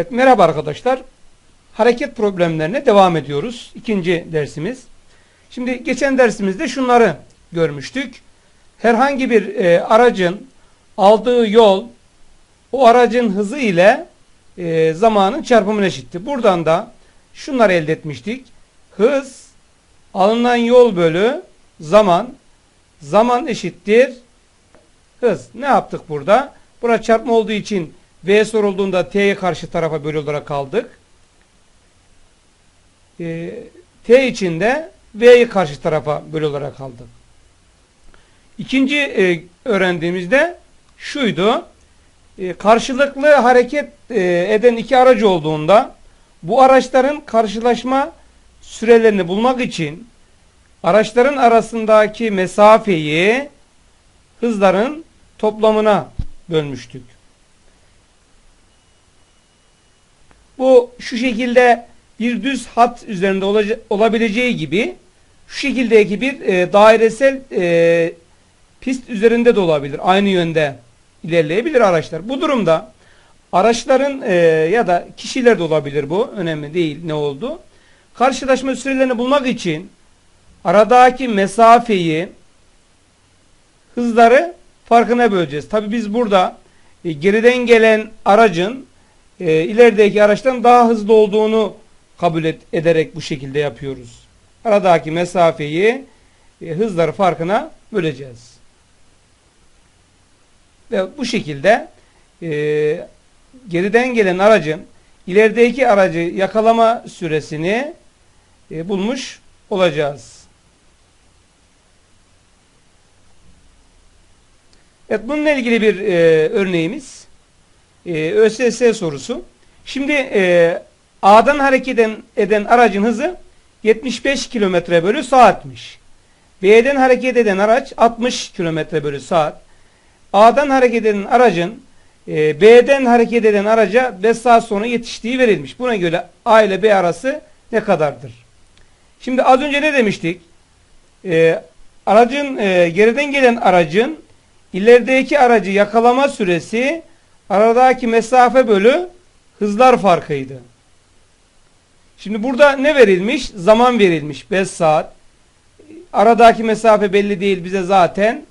Evet merhaba arkadaşlar. Hareket problemlerine devam ediyoruz. İkinci dersimiz. Şimdi geçen dersimizde şunları görmüştük. Herhangi bir e, aracın aldığı yol o aracın hızı ile e, zamanın çarpımına eşitti. Buradan da şunları elde etmiştik. Hız alınan yol bölü zaman zaman eşittir hız. Ne yaptık burada? Burada çarpma olduğu için V sorulduğunda T'ye karşı tarafa bölü olarak kaldık. Ee, T için de V'ye karşı tarafa bölü olarak kaldık. İkinci e, öğrendiğimizde şuydu. E, karşılıklı hareket e, eden iki aracı olduğunda bu araçların karşılaşma sürelerini bulmak için araçların arasındaki mesafeyi hızların toplamına bölmüştük. Bu şu şekilde bir düz hat üzerinde olabileceği gibi şu şekildeki bir e, dairesel e, pist üzerinde de olabilir. Aynı yönde ilerleyebilir araçlar. Bu durumda araçların e, ya da kişiler de olabilir bu. Önemli değil ne oldu. Karşılaşma sürelerini bulmak için aradaki mesafeyi hızları farkına böleceğiz. Tabi biz burada e, geriden gelen aracın e, ilerideki araçtan daha hızlı olduğunu kabul et, ederek bu şekilde yapıyoruz. Aradaki mesafeyi e, hızları farkına böleceğiz. Ve bu şekilde e, geriden gelen aracın ilerideki aracı yakalama süresini e, bulmuş olacağız. Evet bununla ilgili bir e, örneğimiz e, ÖSS sorusu. Şimdi e, A'dan hareket eden, eden aracın hızı 75 km bölü saatmiş. B'den hareket eden araç 60 km bölü saat. A'dan hareket eden aracın e, B'den hareket eden araca 5 saat sonra yetiştiği verilmiş. Buna göre A ile B arası ne kadardır? Şimdi az önce ne demiştik? E, aracın e, geriden gelen aracın ilerideki aracı yakalama süresi aradaki mesafe bölü hızlar farkıydı. Şimdi burada ne verilmiş? Zaman verilmiş. 5 saat. Aradaki mesafe belli değil bize zaten.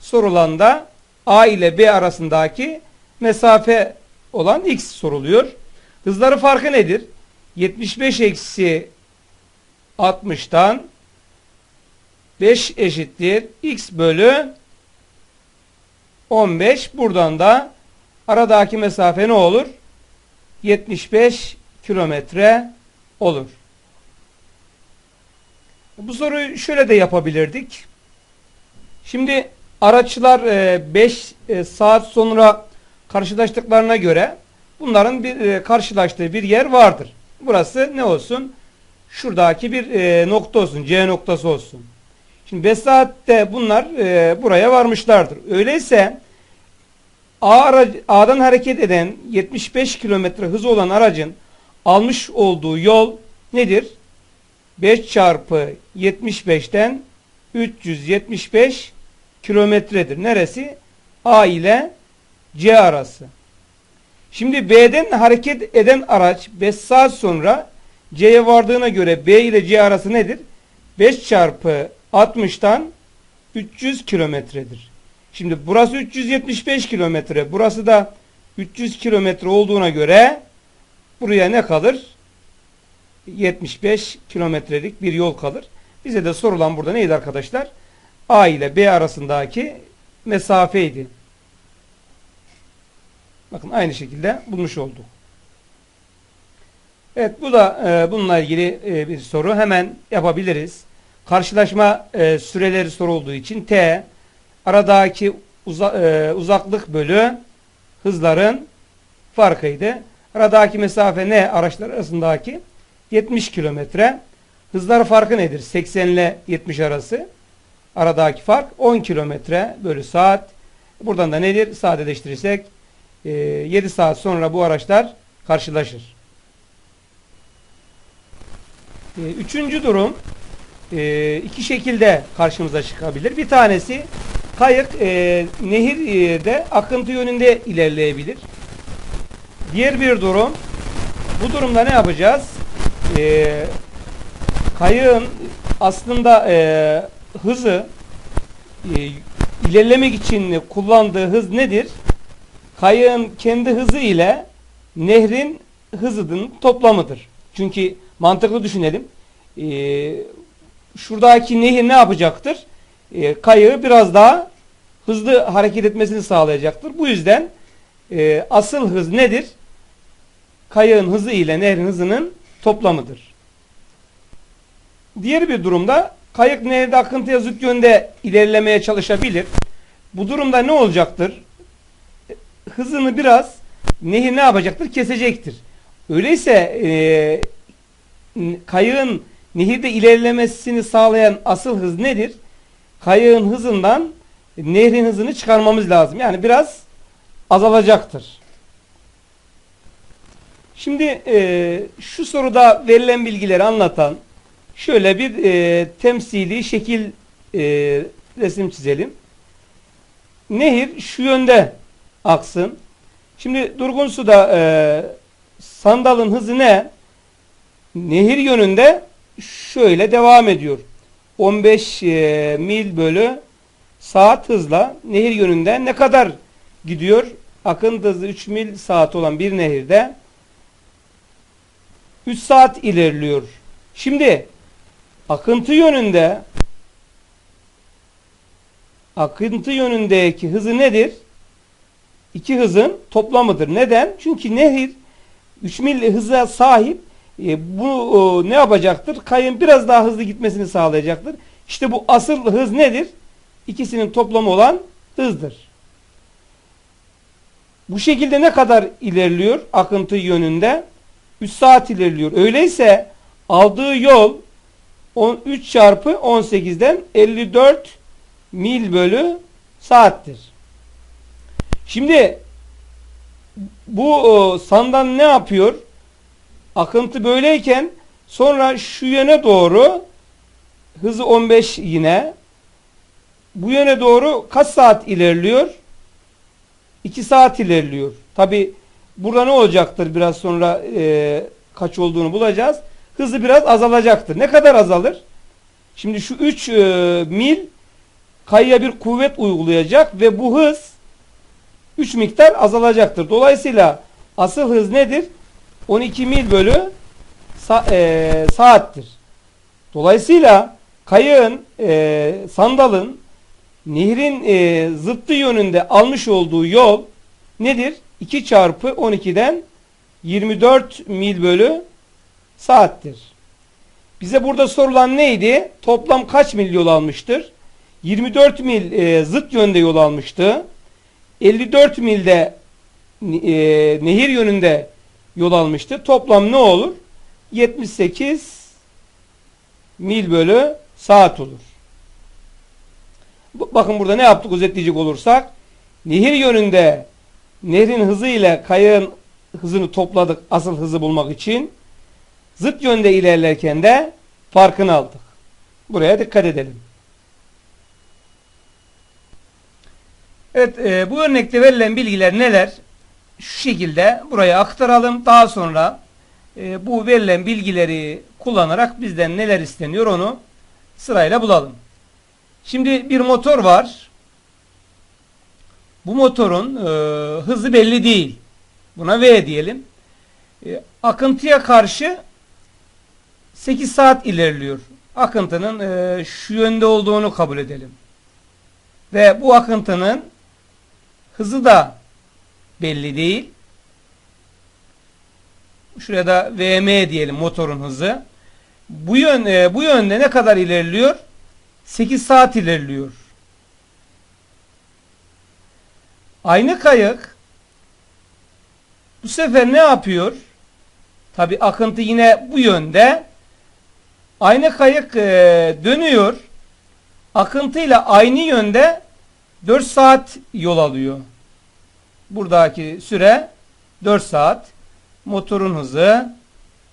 Sorulanda A ile B arasındaki mesafe olan X soruluyor. Hızları farkı nedir? 75 eksi 60'tan 5 eşittir. X bölü 15. Buradan da aradaki mesafe ne olur? 75 kilometre olur. Bu soruyu şöyle de yapabilirdik. Şimdi araçlar 5 e, e, saat sonra karşılaştıklarına göre bunların bir e, karşılaştığı bir yer vardır. Burası ne olsun? Şuradaki bir nokta olsun. C noktası olsun. Şimdi 5 saatte bunlar buraya varmışlardır. Öyleyse A'dan hareket eden 75 kilometre hız olan aracın almış olduğu yol nedir? 5 çarpı 75'ten 375 kilometredir. Neresi? A ile C arası. Şimdi B'den hareket eden araç 5 saat sonra C'ye vardığına göre B ile C arası nedir? 5 çarpı 60'tan 300 kilometredir. Şimdi burası 375 kilometre. Burası da 300 kilometre olduğuna göre buraya ne kalır? 75 kilometrelik bir yol kalır. Bize de sorulan burada neydi arkadaşlar? A ile B arasındaki mesafeydi. Bakın aynı şekilde bulmuş olduk. Evet bu da e, bununla ilgili e, bir soru. Hemen yapabiliriz. Karşılaşma e, süreleri sorulduğu için T aradaki uza, e, uzaklık bölü hızların farkıydı. Aradaki mesafe ne? Araçlar arasındaki 70 kilometre. Hızları farkı nedir? 80 ile 70 arası. Aradaki fark 10 kilometre bölü saat. Buradan da nedir? Sadeleştirirsek e, 7 saat sonra bu araçlar karşılaşır. E, üçüncü durum e, iki şekilde karşımıza çıkabilir. Bir tanesi kayık e, nehirde akıntı yönünde ilerleyebilir. Diğer bir durum Bu durumda ne yapacağız? Ee, kayığın aslında e, hızı e, ilerlemek için kullandığı hız nedir? Kayığın kendi hızı ile nehrin hızının toplamıdır. Çünkü mantıklı düşünelim. E, şuradaki nehir ne yapacaktır? E, kayığı biraz daha hızlı hareket etmesini sağlayacaktır. Bu yüzden e, asıl hız nedir? Kayığın hızı ile nehrin hızının toplamıdır. Diğer bir durumda kayık nehirde akıntıya zıt yönde ilerlemeye çalışabilir. Bu durumda ne olacaktır? Hızını biraz nehir ne yapacaktır? Kesecektir. Öyleyse e, kayığın nehirde ilerlemesini sağlayan asıl hız nedir? Kayığın hızından nehrin hızını çıkarmamız lazım. Yani biraz azalacaktır. Şimdi e, şu soruda verilen bilgileri anlatan şöyle bir e, temsili şekil e, resim çizelim. Nehir şu yönde aksın. Şimdi durgun suda e, sandalın hızı ne? Nehir yönünde şöyle devam ediyor. 15 e, mil bölü saat hızla nehir yönünde ne kadar gidiyor? Akıntı hızı 3 mil saat olan bir nehirde 3 saat ilerliyor. Şimdi akıntı yönünde akıntı yönündeki hızı nedir? İki hızın toplamıdır. Neden? Çünkü nehir 3 mil hıza sahip e, bu e, ne yapacaktır? Kayın biraz daha hızlı gitmesini sağlayacaktır. İşte bu asıl hız nedir? İkisinin toplamı olan hızdır. Bu şekilde ne kadar ilerliyor akıntı yönünde? 3 saat ilerliyor. Öyleyse aldığı yol 3 çarpı 18'den 54 mil bölü saattir. Şimdi bu sandal ne yapıyor? Akıntı böyleyken sonra şu yöne doğru hızı 15 yine bu yöne doğru kaç saat ilerliyor? 2 saat ilerliyor. Tabi burada ne olacaktır biraz sonra e, kaç olduğunu bulacağız. Hızı biraz azalacaktır. Ne kadar azalır? Şimdi şu 3 e, mil kayıya bir kuvvet uygulayacak ve bu hız 3 miktar azalacaktır. Dolayısıyla asıl hız nedir? 12 mil bölü sa e, saattir. Dolayısıyla kayığın, e, sandalın nehrin e, zıttı yönünde almış olduğu yol nedir? 2 çarpı 12'den 24 mil bölü saattir. Bize burada sorulan neydi? Toplam kaç mil yol almıştır? 24 mil e, zıt yönde yol almıştı. 54 milde e, nehir yönünde yol almıştı. Toplam ne olur? 78 mil bölü saat olur. Bakın burada ne yaptık özetleyecek olursak. Nehir yönünde nehrin hızı ile kayığın hızını topladık asıl hızı bulmak için. Zıt yönde ilerlerken de farkını aldık. Buraya dikkat edelim. Evet e, bu örnekte verilen bilgiler neler? Şu şekilde buraya aktaralım. Daha sonra e, bu verilen bilgileri kullanarak bizden neler isteniyor onu sırayla bulalım. Şimdi bir motor var. Bu motorun e, hızı belli değil. Buna V diyelim. E, akıntıya karşı 8 saat ilerliyor. Akıntının e, şu yönde olduğunu kabul edelim. Ve bu akıntının hızı da belli değil. Şuraya da VM diyelim motorun hızı. Bu yön e, bu yönde ne kadar ilerliyor? 8 saat ilerliyor. Aynı kayık bu sefer ne yapıyor? Tabi akıntı yine bu yönde. Aynı kayık e, dönüyor. Akıntıyla aynı yönde 4 saat yol alıyor. Buradaki süre 4 saat. Motorun hızı,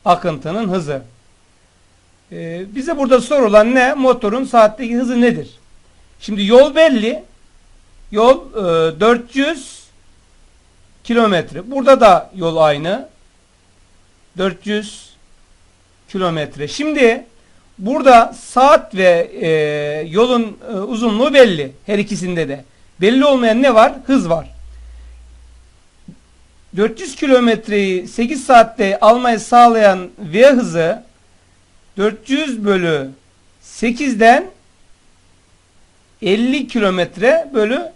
akıntının hızı. Ee, bize burada sorulan ne? Motorun saatteki hızı nedir? Şimdi yol belli. Yol e, 400 kilometre. Burada da yol aynı. 400 kilometre. Şimdi burada saat ve e, yolun e, uzunluğu belli. Her ikisinde de. Belli olmayan ne var? Hız var. 400 kilometreyi 8 saatte almayı sağlayan V hızı 400 bölü 8'den 50 kilometre bölü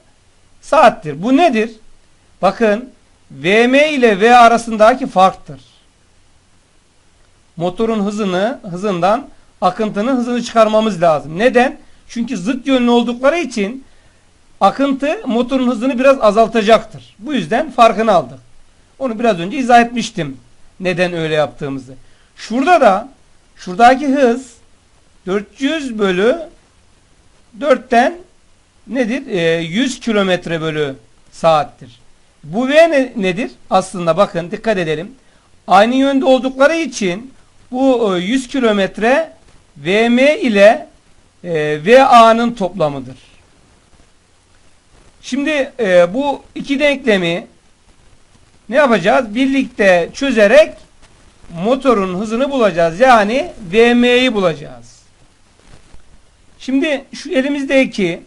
saattir. Bu nedir? Bakın VM ile V arasındaki farktır. Motorun hızını hızından akıntının hızını çıkarmamız lazım. Neden? Çünkü zıt yönlü oldukları için akıntı motorun hızını biraz azaltacaktır. Bu yüzden farkını aldık. Onu biraz önce izah etmiştim. Neden öyle yaptığımızı. Şurada da şuradaki hız 400 bölü 4'ten nedir? E, 100 kilometre bölü saattir. Bu V ne, nedir? Aslında bakın dikkat edelim. Aynı yönde oldukları için bu 100 kilometre VM ile e, VA'nın toplamıdır. Şimdi e, bu iki denklemi ne yapacağız? Birlikte çözerek motorun hızını bulacağız. Yani VM'yi bulacağız. Şimdi şu elimizdeki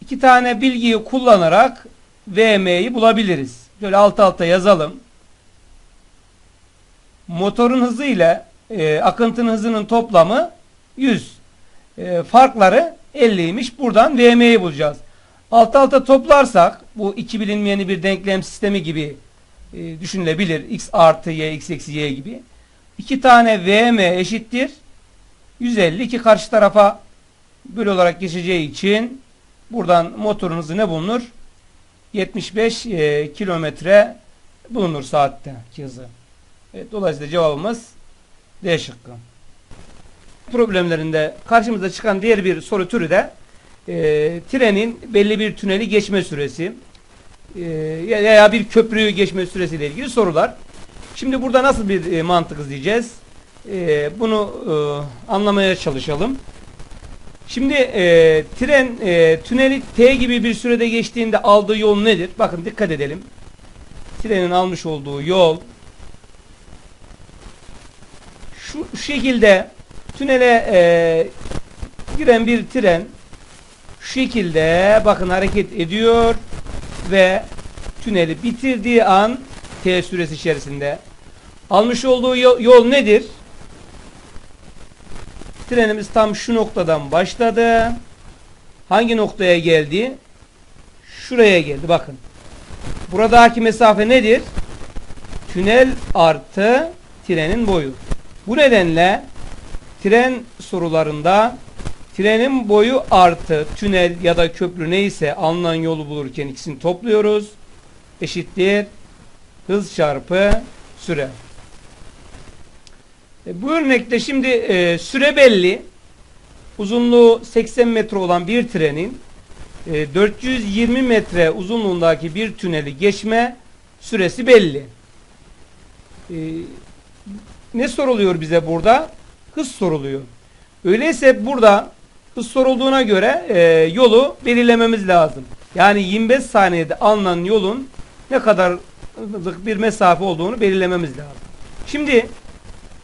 iki tane bilgiyi kullanarak VM'yi bulabiliriz. Böyle alt alta yazalım. Motorun hızı ile e, akıntının hızının toplamı 100. E, farkları 50'ymiş. Buradan VM'yi bulacağız. Alt alta toplarsak bu iki bilinmeyeni bir denklem sistemi gibi e, düşünülebilir. X artı Y, X eksi Y gibi. İki tane VM eşittir. 150. iki karşı tarafa bölü olarak geçeceği için buradan motorun hızı ne bulunur? 75 e, kilometre bulunur saatte hızı. Evet, dolayısıyla cevabımız D şıkkı. Problemlerinde karşımıza çıkan diğer bir soru türü de e, trenin belli bir tüneli geçme süresi veya bir köprüyü geçme süresiyle ilgili sorular. Şimdi burada nasıl bir e, mantık izleyeceğiz? E, bunu e, anlamaya çalışalım. Şimdi e, tren e, tüneli T gibi bir sürede geçtiğinde aldığı yol nedir? Bakın dikkat edelim. Trenin almış olduğu yol şu, şu şekilde tünele e, giren bir tren şu şekilde bakın hareket ediyor ve tüneli bitirdiği an T süresi içerisinde almış olduğu yol, nedir? Trenimiz tam şu noktadan başladı. Hangi noktaya geldi? Şuraya geldi. Bakın. Buradaki mesafe nedir? Tünel artı trenin boyu. Bu nedenle tren sorularında trenin boyu artı tünel ya da köprü neyse alınan yolu bulurken ikisini topluyoruz. Eşittir hız çarpı süre. E, bu örnekte şimdi e, süre belli. Uzunluğu 80 metre olan bir trenin e, 420 metre uzunluğundaki bir tüneli geçme süresi belli. E, ne soruluyor bize burada? Hız soruluyor. Öyleyse burada hız sorulduğuna göre e, yolu belirlememiz lazım. Yani 25 saniyede alınan yolun ne kadarlık bir mesafe olduğunu belirlememiz lazım. Şimdi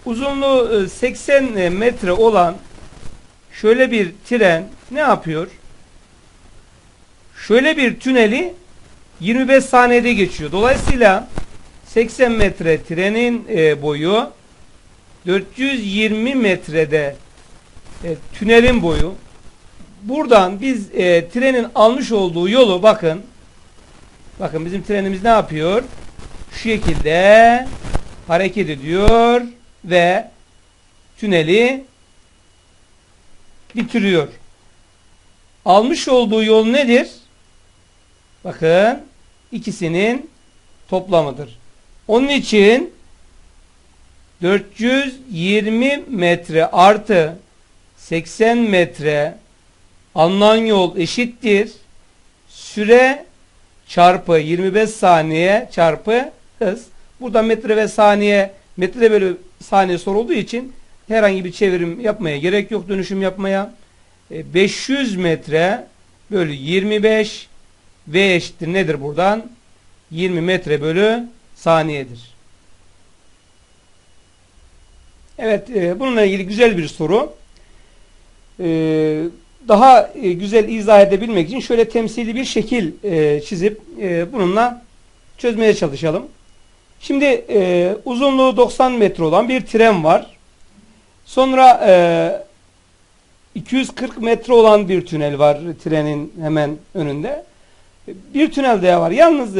uzunluğu 80 e, metre olan şöyle bir tren ne yapıyor? Şöyle bir tüneli 25 saniyede geçiyor. Dolayısıyla 80 metre trenin e, boyu 420 metrede e, tünelin boyu. Buradan biz e, trenin almış olduğu yolu bakın. Bakın bizim trenimiz ne yapıyor? Şu şekilde hareket ediyor ve tüneli bitiriyor. Almış olduğu yol nedir? Bakın ikisinin toplamıdır. Onun için 420 metre artı 80 metre alınan yol eşittir. Süre çarpı 25 saniye çarpı hız. Burada metre ve saniye metre bölü saniye sorulduğu için herhangi bir çevirim yapmaya gerek yok dönüşüm yapmaya. 500 e, metre bölü 25 V eşittir nedir buradan? 20 metre bölü saniyedir. Evet, e, bununla ilgili güzel bir soru. E, daha e, güzel izah edebilmek için şöyle temsili bir şekil e, çizip bununla çözmeye çalışalım. Şimdi uzunluğu 90 metre olan bir tren var. Sonra e, 240 metre olan bir tünel var trenin hemen önünde. Bir tünel daha var. Yalnız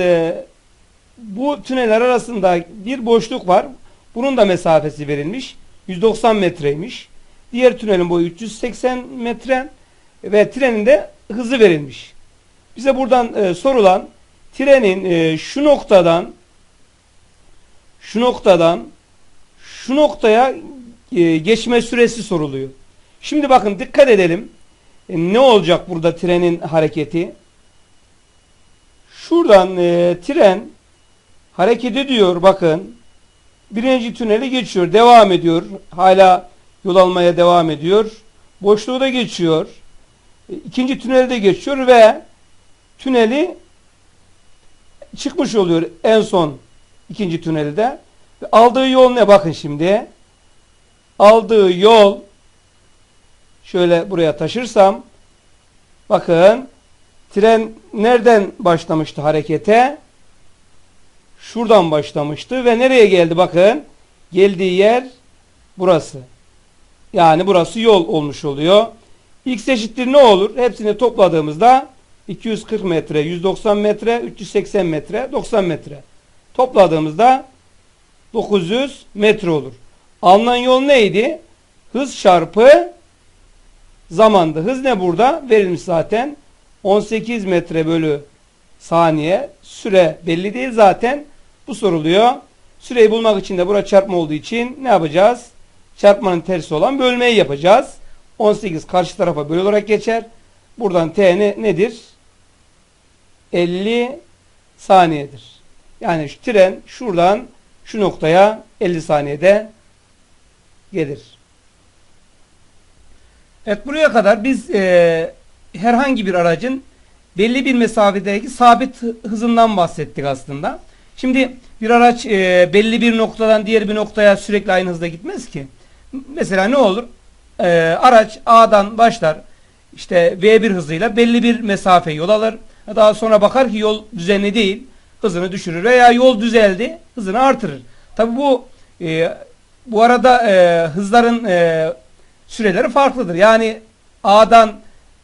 bu tüneller arasında bir boşluk var. Bunun da mesafesi verilmiş. 190 metreymiş. Diğer tünelin boyu 380 metre ve trenin de hızı verilmiş. Bize buradan e, sorulan trenin e, şu noktadan şu noktadan şu noktaya e, geçme süresi soruluyor. Şimdi bakın dikkat edelim. E, ne olacak burada trenin hareketi? Şuradan e, tren hareket ediyor bakın. Birinci tüneli geçiyor. Devam ediyor. Hala yol almaya devam ediyor. Boşluğu da geçiyor. E, ikinci tüneli de geçiyor ve tüneli çıkmış oluyor en son ikinci tünelde. Aldığı yol ne? Bakın şimdi. Aldığı yol şöyle buraya taşırsam bakın tren nereden başlamıştı harekete? Şuradan başlamıştı ve nereye geldi bakın. Geldiği yer burası. Yani burası yol olmuş oluyor. X eşittir ne olur? Hepsini topladığımızda 240 metre, 190 metre, 380 metre, 90 metre. Topladığımızda 900 metre olur. Alınan yol neydi? Hız çarpı zamandı. Hız ne burada? Verilmiş zaten. 18 metre bölü saniye. Süre belli değil zaten. Bu soruluyor. Süreyi bulmak için de bura çarpma olduğu için ne yapacağız? Çarpmanın tersi olan bölmeyi yapacağız. 18 karşı tarafa bölü olarak geçer. Buradan t ne, nedir? 50 saniyedir. Yani şu tren şuradan şu noktaya 50 saniyede gelir. Evet buraya kadar biz e, herhangi bir aracın belli bir mesafedeki sabit hızından bahsettik aslında. Şimdi bir araç e, belli bir noktadan diğer bir noktaya sürekli aynı hızda gitmez ki. Mesela ne olur? E, araç A'dan başlar işte V1 hızıyla belli bir mesafe yol alır. Daha sonra bakar ki yol düzenli değil. Hızını düşürür veya yol düzeldi hızını artırır. Tabi bu e, bu arada e, hızların e, süreleri farklıdır. Yani A'dan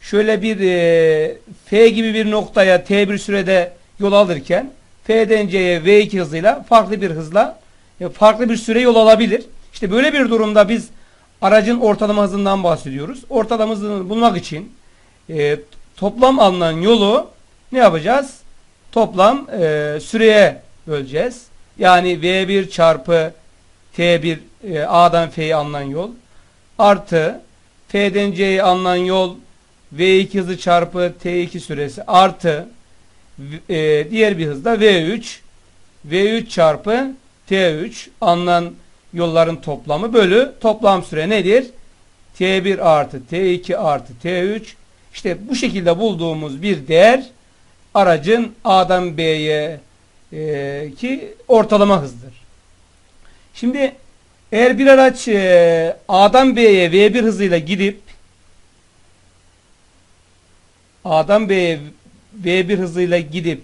şöyle bir e, F gibi bir noktaya T1 sürede yol alırken F'den C'ye V2 hızıyla farklı bir hızla e, farklı bir süre yol alabilir. İşte böyle bir durumda biz aracın ortalama hızından bahsediyoruz. Ortalama hızını bulmak için e, toplam alınan yolu ne yapacağız? Toplam e, süreye böleceğiz. Yani V1 çarpı T1 e, A'dan F'ye alınan yol artı F'den C'ye alınan yol V2 hızı çarpı T2 süresi artı e, diğer bir hızda V3 V3 çarpı T3 alınan yolların toplamı bölü toplam süre nedir? T1 artı T2 artı T3 işte bu şekilde bulduğumuz bir değer aracın A'dan B'ye e, ki ortalama hızdır. Şimdi eğer bir araç e, A'dan B'ye V1 hızıyla gidip A'dan B'ye V1 hızıyla gidip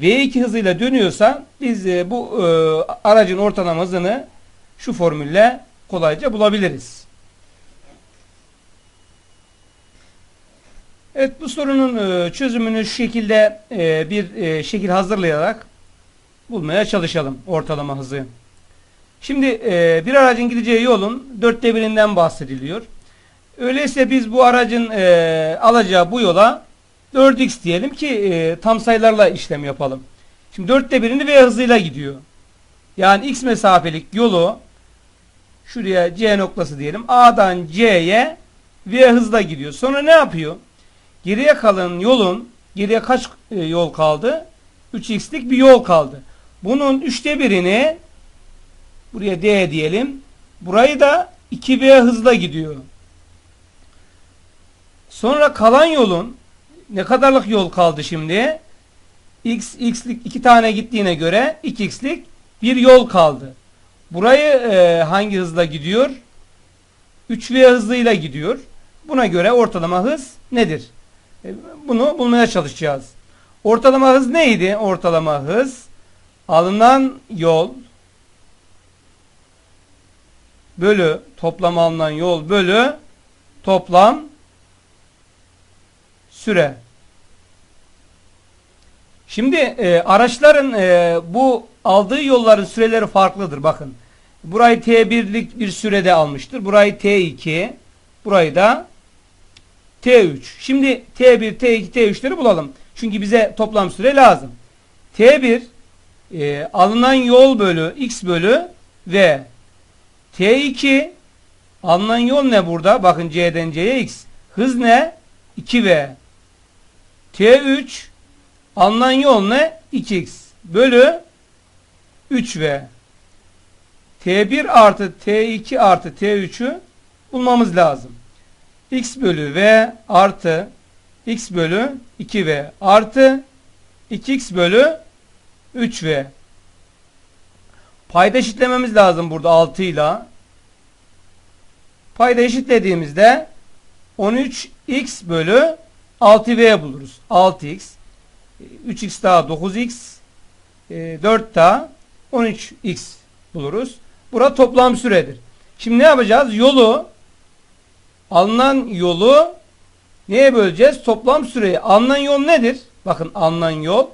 V2 hızıyla dönüyorsa biz e, bu e, aracın ortalama hızını şu formülle kolayca bulabiliriz. Evet bu sorunun e, çözümünü şu şekilde e, bir e, şekil hazırlayarak bulmaya çalışalım ortalama hızı. Şimdi bir aracın gideceği yolun dörtte birinden bahsediliyor. Öyleyse biz bu aracın alacağı bu yola 4x diyelim ki tam sayılarla işlem yapalım. Şimdi dörtte birini V hızıyla gidiyor. Yani x mesafelik yolu şuraya C noktası diyelim. A'dan C'ye V hızla gidiyor. Sonra ne yapıyor? Geriye kalan yolun geriye kaç e, yol kaldı? 3x'lik bir yol kaldı. Bunun üçte birini buraya D diyelim. Burayı da 2V hızla gidiyor. Sonra kalan yolun ne kadarlık yol kaldı şimdi? X, x'lik iki tane gittiğine göre 2x'lik bir yol kaldı. Burayı e, hangi hızla gidiyor? 3V hızıyla gidiyor. Buna göre ortalama hız nedir? E, bunu bulmaya çalışacağız. Ortalama hız neydi? Ortalama hız alınan yol bölü toplam alınan yol bölü toplam süre. Şimdi e, araçların e, bu aldığı yolların süreleri farklıdır. Bakın. Burayı T1'lik bir sürede almıştır. Burayı T2. Burayı da T3. Şimdi T1, T2, T3'leri bulalım. Çünkü bize toplam süre lazım. T1 e, alınan yol bölü x bölü v. T2 alınan yol ne burada? Bakın C'den C'ye x. Hız ne? 2v. T3 alınan yol ne? 2x bölü 3v. T1 artı T2 artı T3'ü bulmamız lazım. x bölü v artı x bölü 2v artı 2x bölü 3v. Payda eşitlememiz lazım burada 6 ile. Payda eşitlediğimizde 13x bölü 6v buluruz. 6x 3x daha 9x 4 daha 13x buluruz. Bura toplam süredir. Şimdi ne yapacağız? Yolu alınan yolu neye böleceğiz? Toplam süreyi. Alınan yol nedir? Bakın alınan yol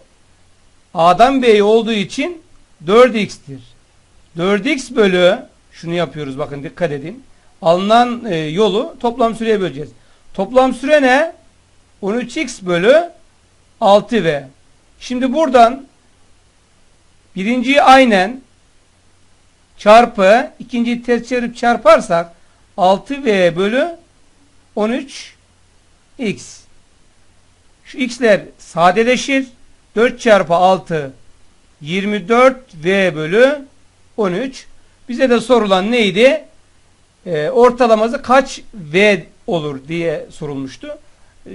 A'dan B'ye olduğu için 4x'tir. 4x bölü şunu yapıyoruz bakın dikkat edin. Alınan e, yolu toplam süreye böleceğiz. Toplam süre ne? 13x bölü 6v. Şimdi buradan birinciyi aynen çarpı ikinciyi ters çevirip çarparsak 6v bölü 13x. Şu x'ler sadeleşir. 4 çarpı 6 24v bölü 13. Bize de sorulan neydi? Ee, ortalaması kaç v olur diye sorulmuştu.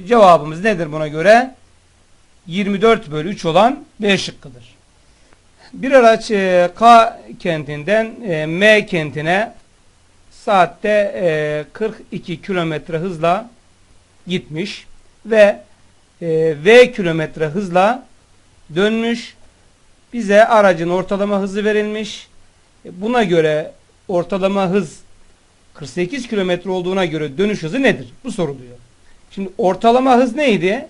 Cevabımız nedir buna göre? 24 bölü 3 olan B şıkkıdır. Bir araç e, K kentinden e, M kentine saatte e, 42 kilometre hızla gitmiş ve e, V kilometre hızla dönmüş. Bize aracın ortalama hızı verilmiş. E, buna göre ortalama hız 48 kilometre olduğuna göre dönüş hızı nedir? Bu soruluyor. Şimdi ortalama hız neydi?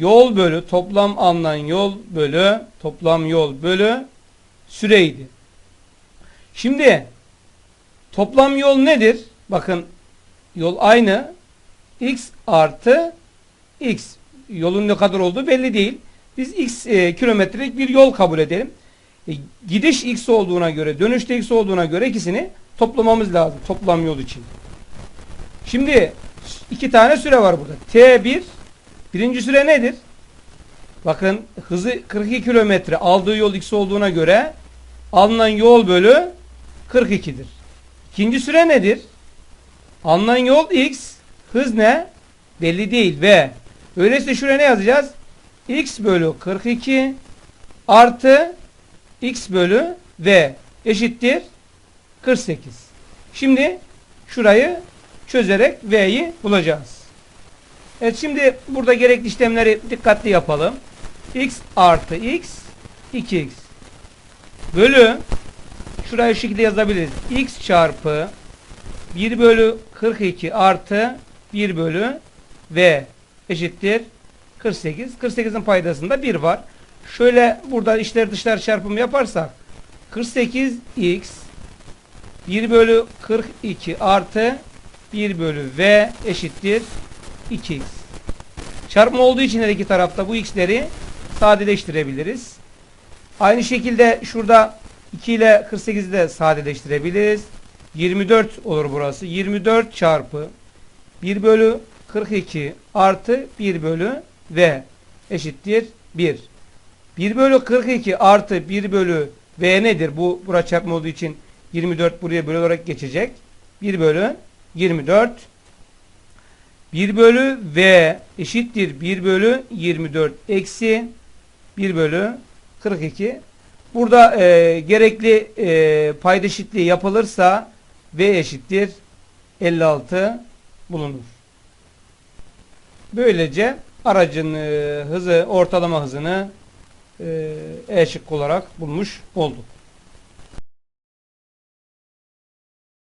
Yol bölü toplam alınan yol bölü toplam yol bölü süreydi. Şimdi toplam yol nedir? Bakın yol aynı. X artı X. Yolun ne kadar olduğu belli değil. Biz X e, kilometrelik bir yol kabul edelim. E, gidiş X olduğuna göre, dönüşte X olduğuna göre ikisini toplamamız lazım. Toplam yol için. Şimdi iki tane süre var burada. T1 birinci süre nedir? Bakın hızı 42 kilometre aldığı yol X olduğuna göre alınan yol bölü 42'dir. İkinci süre nedir? Alınan yol X hız ne? Belli değil ve öyleyse şuraya ne yazacağız? X bölü 42 artı X bölü V eşittir 48. Şimdi şurayı çözerek V'yi bulacağız. Evet şimdi burada gerekli işlemleri dikkatli yapalım. X artı X 2X bölü şurayı şu şekilde yazabiliriz. X çarpı 1 bölü 42 artı 1 bölü V eşittir 48. 48'in paydasında 1 var. Şöyle burada içler dışlar çarpımı yaparsak 48x 1 bölü 42 artı 1 bölü v eşittir 2x. Çarpma olduğu için her iki tarafta bu x'leri sadeleştirebiliriz. Aynı şekilde şurada 2 ile 48'i de sadeleştirebiliriz. 24 olur burası. 24 çarpı 1 bölü 42 artı 1 bölü v eşittir 1. 1 bölü 42 artı 1 bölü v nedir? Bu bura çarpma olduğu için 24 buraya bölü olarak geçecek. 1 bölü 24 1 bölü v eşittir 1 bölü 24 eksi 1 bölü 42. Burada e, gerekli e, payda eşitliği yapılırsa V eşittir 56 bulunur. Böylece aracın e, hızı ortalama hızını e, E şıkkı olarak bulmuş olduk.